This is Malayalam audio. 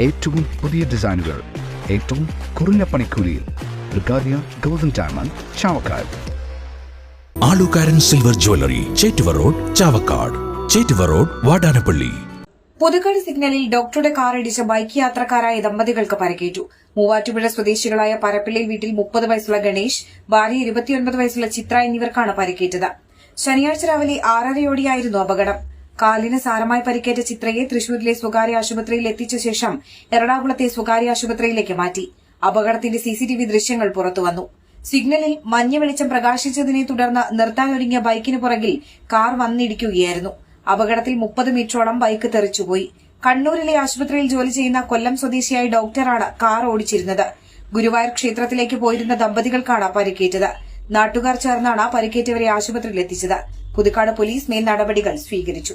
ഏറ്റവും പുതിയ ഡിസൈനുകൾ ഏറ്റവും കുറഞ്ഞ പണിക്കൂലിയിൽ ബ്രിഗാദിയ golden diamond Chavakkad. Alukkaran silver jewellery Chettuva road Chavakkad. Chettuva road Vadanappally. Puthukkad സിഗ്നലിൽ ഡോക്ടറുടെ കാറിടിച്ച് ബൈക്ക് യാത്രക്കാരായ ദമ്പതികൾക്ക് പരിക്കേറ്റു. മൂവാറ്റുപുഴ സ്വദേശികളായ പരപ്പിള്ളി വീട്ടിൽ മുപ്പത് വയസ്സുള്ള ഗണേഷ് ഭാര്യ ഇരുപത്തിയൊൻപത് വയസ്സുള്ള ചിത്ര എന്നിവർക്കാണ് പരിക്കേറ്റത്. ശനിയാഴ്ച രാവിലെ ആറരയോടെയായിരുന്നു അപകടം. കാലിന് സാരമായി പരിക്കേറ്റ ചിത്രയെ തൃശൂരിലെ സ്വകാര്യ ആശുപത്രിയിൽ എത്തിച്ച ശേഷം എറണാകുളത്തെ സ്വകാര്യ ആശുപത്രിയിലേക്ക് മാറ്റി. അപകടത്തിന്റെ സിസിടിവി ദൃശ്യങ്ങൾ പുറത്തുവന്നു സിഗ്നലിൽ മഞ്ഞ വെളിച്ചം പ്രകാശിച്ചതിനെ തുടർന്ന് നിർത്താനൊരുങ്ങിയ ബൈക്കിന് പുറകിൽ കാർ വന്നിടിക്കുകയായിരുന്നു. അപകടത്തിൽ മുപ്പത് മീറ്ററോളം ബൈക്ക് തെറിച്ചുപോയി. കണ്ണൂരിലെ ആശുപത്രിയിൽ ജോലി ചെയ്യുന്ന കൊല്ലം സ്വദേശിയായ ഡോക്ടറാണ് കാർ ഓടിച്ചിരുന്നത്. ഗുരുവായൂർ ക്ഷേത്രത്തിലേക്ക് പോയിരുന്ന ദമ്പതികൾക്കാണ് പരിക്കേറ്റത്. നാട്ടുകാർ ചേർന്നാണ് പരിക്കേറ്റവരെ ആശുപത്രിയിൽ എത്തിച്ചത്. പുതുക്കാട് പോലീസ് മേൽ നടപടികൾ സ്വീകരിച്ചു